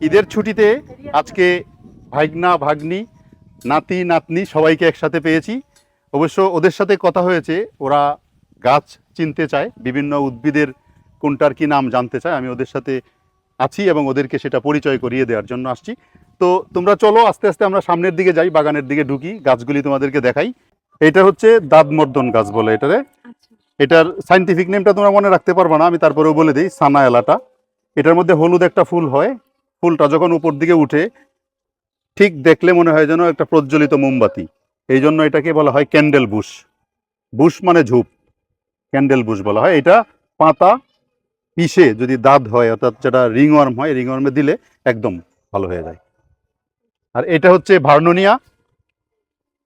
ঈদের ছুটিতে আজকে ভাইগনা ভাগ্নি নাতি নাতনি সবাইকে একসাথে পেয়েছি। অবশ্য ওদের সাথে কথা হয়েছে ওরা গাছ চিনতে চায় বিভিন্ন উদ্ভিদের কোনটার কি নাম জানতে চায় আমি ওদের সাথে আছি এবং ওদেরকে সেটা পরিচয় করিয়ে দেওয়ার জন্য আসছি। তো তোমরা চলো আস্তে আস্তে আমরা সামনের দিকে যাই বাগানের দিকে ঢুকি গাছগুলি তোমাদেরকে দেখাই। এটা হচ্ছে দাদমর্দন গাছ বলে এটারে। আচ্ছা। এটার সাইন্টিফিক নেমটা তোমরা মনে রাখতে পারবে না আমি তারপরেও বলে দিই সানা এলাটা। এটার মধ্যে হলুদ একটা ফুল হয় ফুলটা যখন উপর দিকে উঠে ঠিক দেখলে মনে হয় যেন একটা প্রজ্বলিত মোমবাতি। এই জন্য এটাকে বলা হয় ক্যান্ডেল বুশ। বুশ মানে ঝুপ। ক্যান্ডেল বুশ বলা হয়। এটা পাতা পিষে যদি দাঁত হয় অর্থাৎ যেটা রিংওয়ার্ম হয় রিংওয়ার্মে দিলে একদম ভালো হয়ে যায়। আর এটা হচ্ছে ভার্নোনিয়া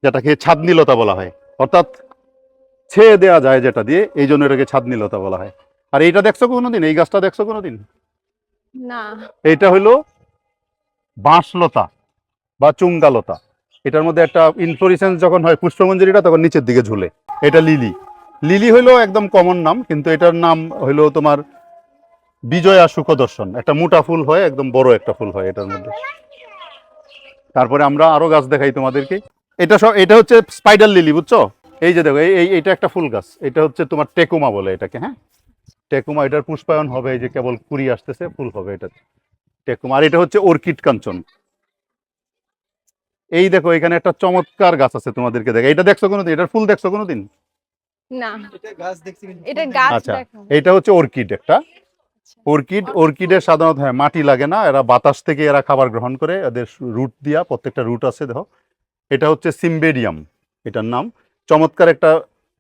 যেটাকে ছাদনীলতা বলা হয়। অর্থাৎ ছেয়ে দেওয়া যায় যেটা দিয়ে এই জন্য এটাকে ছাদনীলতা বলা হয়। আর এইটা দেখছ কোনোদিন? এই গাছটা দেখছ কোনোদিন? না। এইটা হইল বাঁশলতা বা চুঙ্গালতা। এটার মধ্যে একটা ইনফ্লোরিসেন্স যখন হয় পুষ্পমঞ্জরিটা, তখন নিচের দিকে ঝুলে। এটা লিলি। লিলি হইল একদম কমন নাম, কিন্তু এটার নাম হইল তোমার বিজয়া সুখদর্শন। একটা মোটা ফুল হয়, একদম বড় একটা ফুল হয় এটার মধ্যে। তারপরে আমরা আরও গাছ দেখাই তোমাদেরকে। এটা সব, এটা হচ্ছে স্পাইডার লিলি বুঝছ? এই যে দেখো, এই এইটা একটা ফুল গাছ। এটা হচ্ছে তোমার টেকুমা বলে এটাকে হ্যাঁ? টেকুমা, এটার পুষ্পায়ন হবে, এই যে কেবল কুড়ি আসতেছে, ফুল হবে এটা টেকুমা আর এটা হচ্ছে অর্কিড কাঞ্চন। এই দেখো এখানে একটা চমৎকার গাছ আছে তোমাদেরকে দেখো। এটা দেখছ কোনোদিন? এটার ফুল দেখছ কোনোদিন? না। এটা গাছ দেখছি এটা গাছ আচ্ছা। এটা হচ্ছে অর্কিড একটা। অর্কিড অর্কিডের সাধারণত হ্যাঁ মাটি লাগে না এরা বাতাস থেকে এরা খাবার গ্রহণ করে এদের রুট দিয়া প্রত্যেকটা রুট আছে দেখো। এটা হচ্ছে সিম্বেডিয়াম এটার নাম। চমৎকার একটা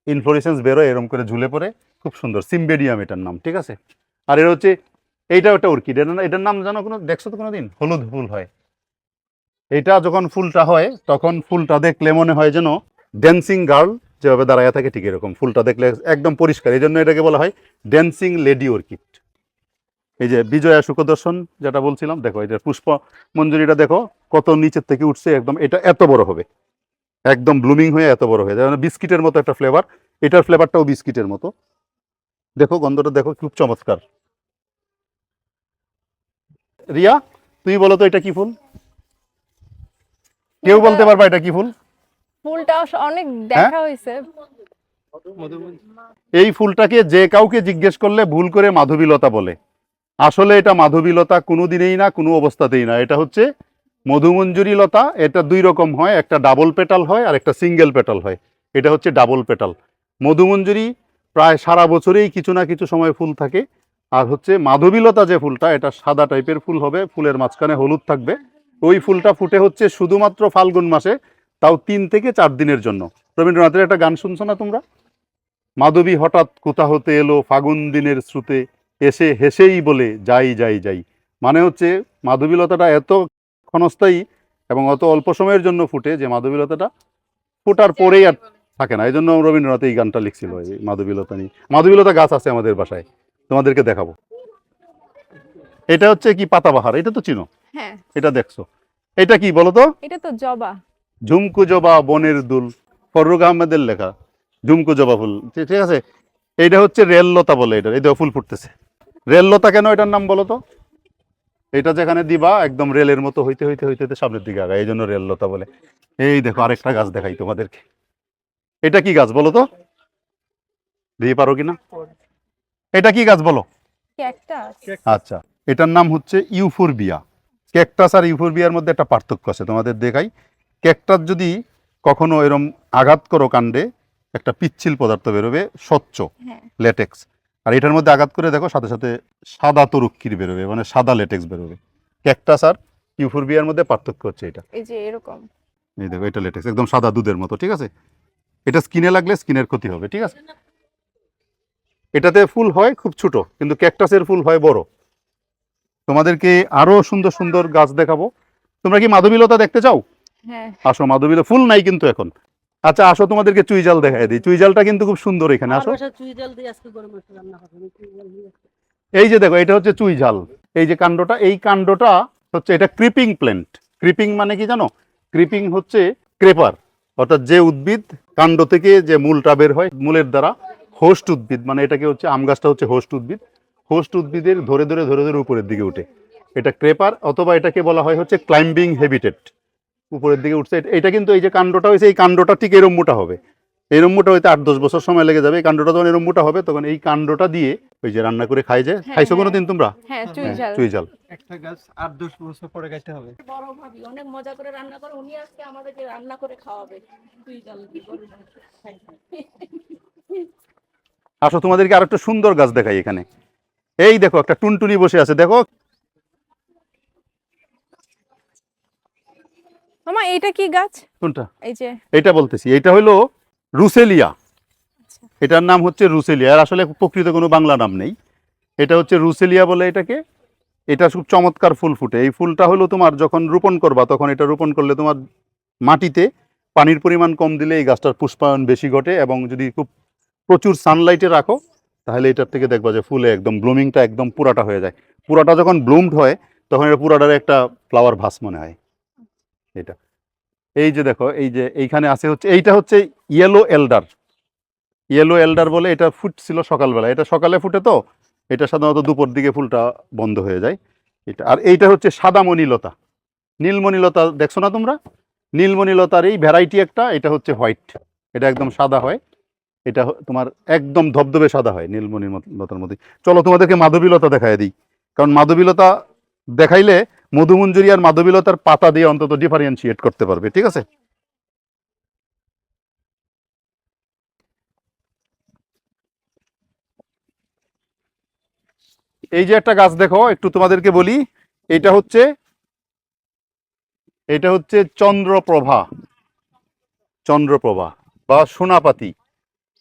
ইনফ্লোরেসেন্স বেরোয় এরকম করে ঝুলে পড়ে। খুব সুন্দর সিম্বেডিয়াম এটার নাম ঠিক আছে? আর এর হচ্ছে এইটাও একটা অর্কিড এটার এটার নাম জানো কোনো দেখছ তো কোনোদিন? হলুদ ফুল হয়। এটা যখন ফুলটা হয়, তখন ফুলটা দেখলে মনে হয় যেন ড্যান্সিং গার্ল যেভাবে দাঁড়ায় থাকে ঠিক এরকম। ফুলটা দেখলে একদম পরিষ্কার। এই জন্য এটাকে বলা হয় ড্যান্সিং লেডি অর্কিড এই যে বিজয়া সুখদর্শন যেটা বলছিলাম, দেখো এটা পুষ্প মঞ্জুরিটা দেখো, কত নিচের থেকে উঠছে একদম। এটা এত বড় হবে। একদম ব্লুমিং হয়ে এত বড় হয়ে যায়। বিস্কিটের মতো একটা ফ্লেভার এটার ফ্লেভারটাও বিস্কিটের মতো। দেখো গন্ধটা দেখো, খুব চমৎকার। রিয়া তুমি বলো তো এটা কি ফুল? কেউ বলতে পারবা এটা কি ফুল? ফুলটা অনেক হ্যাঁ? দেখা হয়েছে। এই ফুলটাকে যে কাউকে জিজ্ঞেস করলে ভুল করে মাধবীলতা বলে। আসলে এটা মাধবীলতা কোনো দিনেই না কোনো অবস্থাতেই না। এটা হচ্ছে মধুমঞ্জুরি লতা। এটা দুই রকম হয়। একটা ডাবল পেটাল হয় আর একটা সিঙ্গেল পেটাল হয়। এটা হচ্ছে ডাবল পেটাল। মধুমঞ্জুরি প্রায় সারা বছরেই কিছু না কিছু সময় ফুল থাকে। আর হচ্ছে মাধবীলতা যে ফুলটা এটা সাদা টাইপের ফুল হবে ফুলের মাঝখানে হলুদ থাকবে। ওই ফুলটা ফুটে হচ্ছে শুধুমাত্র ফাল্গুন মাসে তাও তিন থেকে চার দিনের জন্য। রবীন্দ্রনাথের একটা গান শুনছো না তোমরা? মাধবী হঠাৎ কোথা হতে এলো ফাগুন দিনের শ্রুতে এসে হেসেই বলে যাই যাই যাই। মানে হচ্ছে মাধবীলতাটা এত ক্ষণস্থায়ী এবং অত অল্প সময়ের জন্য ফুটে যে মাধবীলতাটা ফোটার পরেই আর থাকে না। এই জন্য রবীন্দ্রনাথ এই গানটা লিখছিল এই মাধবীলতা নিয়ে। মাধবীলতা গাছ আছে আমাদের বাসায়। তোমাদেরকে দেখাবো। এটা হচ্ছে কি পাতাবাহার? এটা তো চিনো? হ্যাঁ। এটা দেখছ? এটা কি বলো তো? এটা তো জবা। ঝুমকু জবা বনের দুল। ফররুক আহমেদের লেখা। ঝুমকু জবা ফুল। ঠিক আছে? এইটা হচ্ছে রেললতা বলে এটা। এই ফুল ফুটতেছে। রেললতা কেন এটার নাম বলো তো? এটা যেখানে দিবা একদম রেলের মতো হইতে হইতে হইতে হইতে সামনের দিকে আগায়। এই জন্য রেললতা বলে। এই দেখো আরেকটা গাছ দেখাই তোমাদেরকে। এটা কি গাছ বলো তো? দিয়ে পারো কিনা? এটা কি গাছ বলো? আচ্ছা এটার নাম হচ্ছে ইউফোরবিয়া। ক্যাকটাস আর ইউফোরবিয়ার মধ্যে একটা পার্থক্য আছে তোমাদের দেখাই। ক্যাকটাস যদি কখনো এরম আঘাত করো কাণ্ডে একটা পিচ্ছিল পদার্থ বেরোবে স্বচ্ছ হ্যাঁ। লেটেক্স আর এটার মধ্যে আঘাত করে দেখো সাথে সাথে সাদা তরুক্ষির বেরোবে মানে সাদা লেটেক্স বেরোবে। ক্যাকটাস আর ইউফোরবিয়ার মধ্যে পার্থক্য হচ্ছে এটা। এই যে এরকম। এই দেখো এটা লেটেক্স একদম সাদা দুধের মতো ঠিক আছে? এটা স্কিনে লাগলে স্কিনের ক্ষতি হবে ঠিক আছে? এটাতে ফুল হয় খুব ছোট কিন্তু ক্যাকটাসের ফুল হয় বড়। তোমাদেরকে আরও সুন্দর সুন্দর গাছ দেখাবো। তোমরা কি মাধবীলতা দেখতে চাও? হ্যাঁ। আসো মাধবীলতা ফুল নাই কিন্তু এখন। আচ্ছা আসো তোমাদেরকে চুইজাল দেখাই দিই। চুইজালটা কিন্তু খুব সুন্দর এখানে আসো। এই যে দেখো এটা হচ্ছে চুইঝাল এই যে কাণ্ডটা এই কাণ্ডটা হচ্ছে এটা ক্রিপিং প্ল্যান্ট ক্রিপিং মানে কি জানো? ক্রিপিং হচ্ছে ক্রেপার অর্থাৎ যে উদ্ভিদ কাণ্ড থেকে যে মূলটা বের হয় মূলের দ্বারা হোস্ট উদ্ভিদ মানে এটাকে হচ্ছে আম গাছটা হচ্ছে হোস্ট উদ্ভিদ। হোস্ট উদ্ভিদের ধরে ধরে ধরে ধরে উপরের দিকে উঠে। এটা ক্রেপার অথবা এটাকে বলা হয় হচ্ছে ক্লাইম্বিং হেবিটেট উপরের দিকে উঠছে। এটা- এটা কিন্তু এই যে কাণ্ডটা হয়েছে এই কাণ্ডটা ঠিক এরম মোটা হবে। এরম মোটা হইতে আট দশ বছর সময় লেগে যাবে। এই কাণ্ডটা যখন এরম মোটা হবে তখন এই কাণ্ডটা দিয়ে ওই যে রান্না করে খাই যে হ্যাঁ, খাইছো হ্যাঁ। কোনোদিন তোমরা? হ্যাঁ চুই চুই ঝাল। একটা গাছ আট দশ বছর পরে গাছতে হবে। বড় ভাবি অনেক মজা করে রান্না করে। উনি আজকে আমাদেরকে রান্না করে খাওয়াবে। তুই জাল দিয়ে গরুর মাংস খাই। আসো তোমাদেরকে আরেকটা সুন্দর গাছ দেখাই এখানে। এই দেখো একটা টুনটুনি বসে আছে দেখো। মামা এইটা কি গাছ? কোনটা? এই যে। এটা বলতেছি এটা হলো রুসেলিয়া। এটার নাম হচ্ছে রুসেলিয়া। আর আসলে প্রকৃত কোনো বাংলা নাম নেই। এটা হচ্ছে রুসেলিয়া বলে এটাকে। এটা খুব চমৎকার ফুল ফুটে। এই ফুলটা হলো তোমার যখন রোপণ করবা তখন এটা রোপণ করলে তোমার মাটিতে পানির পরিমাণ কম দিলে এই গাছটার পুষ্পায়ন বেশি ঘটে এবং যদি খুব প্রচুর সানলাইটে রাখো, তাহলে এটার থেকে দেখবা যে ফুলে একদম ব্লুমিংটা একদম পুরাটা হয়ে যায়। পুরাটা যখন ব্লুমড হয়, তখন এটা পুরাটার একটা ফ্লাওয়ার ভাস মনে হয়। এটা। এই যে দেখো, এই যে এইখানে আছে হচ্ছে, এইটা হচ্ছে ইয়েলো এল্ডার ইয়েলো এল্ডার বলে এটা ফুটছিল সকালবেলা। এটা সকালে ফুটে তো, এটা সাধারণত দুপুর দিকে ফুলটা বন্ধ হয়ে যায়। এটা, আর এইটা হচ্ছে সাদা মণিলতা নীলমণিলতা দেখছ না তোমরা? নীলমণিলতার এই ভ্যারাইটি একটা, এটা হচ্ছে হোয়াইট এটা একদম সাদা হয়। এটা তোমার একদম ধবধবে সাদা হয় নীলমণি লতার মধ্যে। চলো তোমাদেরকে মাধবীলতা দেখায় দিই। কারণ মাধবীলতা দেখাইলে মধুমঞ্জুরি আর মাধবীলতার পাতা দিয়ে অন্তত ডিফারেন্সিয়েট করতে পারবে, ঠিক আছে? এই যে একটা গাছ দেখো, একটু তোমাদেরকে বলি, এটা হচ্ছে এটা হচ্ছে চন্দ্রপ্রভা। চন্দ্রপ্রভা বা সোনাপাতি।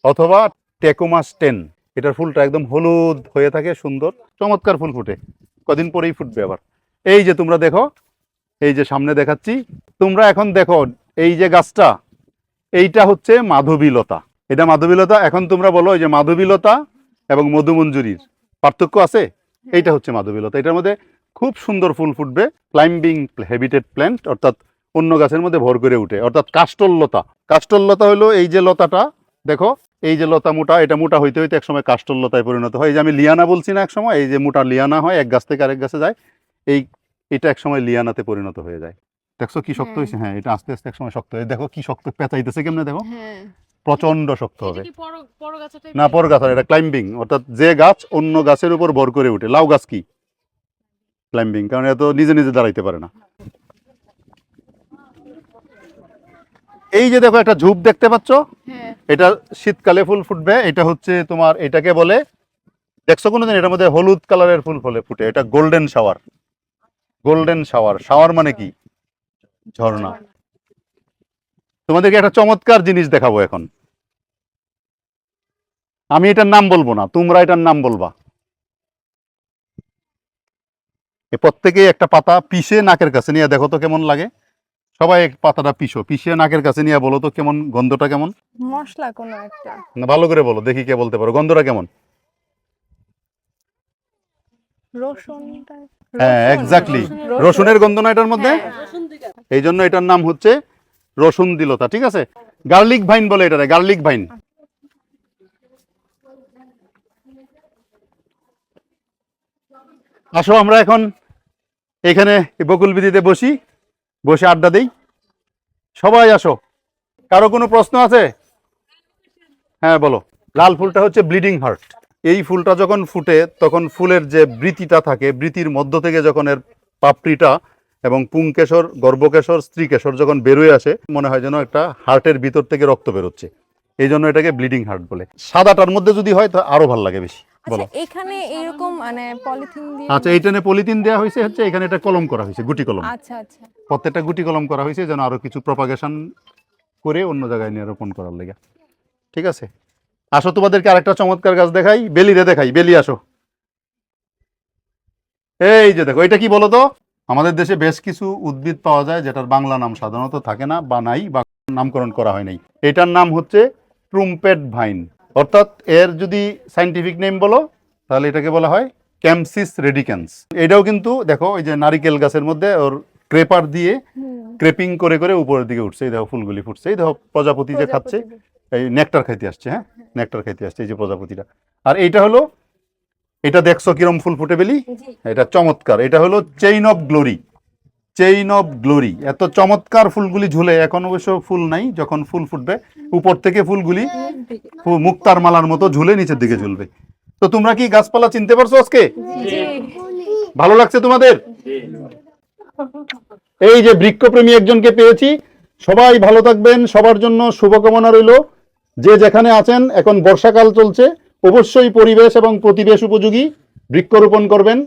অথবা টেকোমাস টেন, এটার ফুলটা একদম হলুদ হয়ে থাকে, সুন্দর, চমৎকার ফুল ফুটে। কদিন পরেই ফুটবে আবার। এই যে তোমরা দেখো, এই যে সামনে দেখাচ্ছি, তোমরা এখন দেখো, এই যে গাছটা, এইটা হচ্ছে মাধবীলতা। এটা মাধবীলতা, এখন তোমরা বলো, এই যে মাধবীলতা এবং মধুমঞ্জুরির পার্থক্য আছে? এইটা হচ্ছে মাধবীলতা। এটার মধ্যে খুব সুন্দর ফুল ফুটবে ক্লাইম্বিং হেবিটেড প্ল্যান্ট অর্থাৎ অন্য গাছের মধ্যে ভর করে উঠে, অর্থাৎ কাষ্টললতা কাষ্টললতা হলো এই যে লতাটা, দেখো এই যে লতা মোটা এটা মোটা হইতে হইতে একসময় কাষ্টললতায় পরিণত হয়। এই যে আমি লিয়ানা বলছি না একসময় এই যে মোটা লিয়ানা হয় এক গাছ থেকে আরেক গাছে যায় এই এটা একসময় লিয়ানাতে পরিণত হয়ে যায়। দেখছ কি শক্ত হ্যাঁ। হয়েছে হ্যাঁ এটা আস্তে আস্তে একসময় শক্ত হয়ে দেখো কি শক্ত পেঁচাইতেছে কেমনে দেখো? হ্যাঁ। প্রচণ্ড শক্ত হবে। না পর গাছ এটা ক্লাইম্বিং অর্থাৎ যে গাছ অন্য গাছের উপর ভর করে উঠে। লাউ গাছ কি? ক্লাইম্বিং কারণ এত নিজে নিজে দাঁড়াইতে পারে না। এই যে দেখো একটা ঝুপ দেখতে পাচ্ছ? হ্যাঁ। এটা শীতকালে ফুল ফুটবে এটা হচ্ছে তোমার এটাকে বলে দেখছ কোনোদিন? এটার মধ্যে হলুদ কালারের ফুল ফলে ফুটে এটা golden shower golden shower shower মানে কি? ঝর্ণা। তোমাদেরকে একটা চমৎকার জিনিস দেখাবো এখন। আমি এটার নাম বলব না তোমরা এটার নাম বলবা। এ প্রত্যেকেই একটা পাতা পিষে নাকের কাছে নিয়ে দেখো তো কেমন লাগে। সবাই এক পাতাটা পিষো। পিষে নাকের কাছে নিয়ে বলো তো কেমন গন্ধটা কেমন? মশলা কোনো একটা। না ভালো করে বলো দেখি কে বলতে পারো। গন্ধটা কেমন? রসুনটা হ্যাঁ এক্স্যাক্টলি রসুনের গন্ধ না এটার মধ্যে? হ্যাঁ। এই জন্য এটার নাম হচ্ছে রসুন দিলতা ঠিক আছে? গার্লিক ভাইন বলে এটারে গার্লিক ভাইন। আসো আমরা এখন এখানে বকুল বিধিতে বসি। বসে আড্ডা দেই। সবাই আসো। কারও কোনো প্রশ্ন আছে? হ্যাঁ বলো। লাল ফুলটা হচ্ছে ব্লিডিং হার্ট। এই ফুলটা যখন ফুটে তখন ফুলের যে বৃতিটা থাকে বৃতির মধ্য থেকে যখন এর পাপড়িটা এবং পুংকেশর গর্ভকেশর স্ত্রীকেশর যখন বেরোয় আসে মনে হয় যেন একটা হার্টের ভিতর থেকে রক্ত বেরোচ্ছে। এই জন্য এটাকে ব্লিডিং হার্ট বলে। সাদাটার মধ্যে যদি হয় তো আরও ভালো লাগে বেশি। বলো। আচ্ছা এখানে এরকম মানে পলিথিন দিয়ে আচ্ছা এইটানে পলিথিন দেওয়া হয়েছে হচ্ছে এখানে এটা কলম করা হয়েছে গুটি কলম। আচ্ছা আচ্ছা। প্রত্যেকটা গুটি কলম করা হয়েছে যেন আরও কিছু প্রপাগেশন করে অন্য জায়গায় নিয়ে রোপণ করার লেগে। ঠিক আছে? আসো তোমাদেরকে আরেকটা চমৎকার গাছ দেখাই বেলি রে দেখাই, বেলি আসো। এই যে দেখো, এটা কি বলো তো আমাদের দেশে বেশ কিছু উদ্ভিদ পাওয়া যায় যেটার বাংলা নাম সাধারণত থাকে না বা নাই বা নামকরণ করা হয় নাই। এটার নাম হচ্ছে ট্রুম্পেট ভাইন। অর্থাৎ এর যদি সাইন্টিফিক নেম বলো, তাহলে এটাকে বলা হয় ক্যামসিস রেডিকেন্স। এটাও কিন্তু দেখো, ওই যে নারিকেল গাছের মধ্যে ওর ক্রেপার দিয়ে ক্রেপিং করে করে উপরের দিকে উঠছে। এই দেখো ফুলগুলি ফুটছে। এই দেখো প্রজাপতি যে খাচ্ছে এই নেকটার খাইতে আসছে হ্যাঁ? নেকটার খাইতে আসছে এই যে প্রজাপতিটা। আর এইটা হলো এটা দেখছ কিরম ফুল ফুটে বেলি? এটা চমৎকার। এটা হলো chain of glory chain of glory এত চমৎকার ফুলগুলি ঝুলে এখন অবশ্য ফুল নাই যখন ফুল ফুটবে উপর থেকে ফুলগুলি মুক্তার মালার মতো ঝুলে নিচের দিকে ঝুলবে। তো তোমরা কি গাছপালা চিনতে পারছ আজকে? ভালো লাগছে তোমাদের? এই যে বৃক্ষপ্রেমী একজনকে পেয়েছি। সবাই ভালো থাকবেন, সবার জন্য শুভকামনা রইল। যে যেখানে আছেন, এখন বর্ষাকাল চলছে, অবশ্যই পরিবেশ এবং প্রতিবেশ উপযোগী বৃক্ষরোপণ করবেন।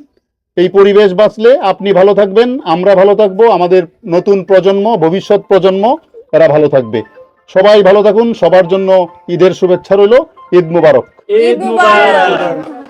এই পরিবেশ বাঁচলে আপনি ভালো থাকবেন, আমরা ভালো থাকব, আমাদের নতুন প্রজন্ম, ভবিষ্যৎ প্রজন্ম, এরা ভালো থাকবে। সবাই ভালো থাকুন, সবার জন্য ঈদের শুভেচ্ছা রইল, ঈদ মুবারক। ঈদ মুবারক।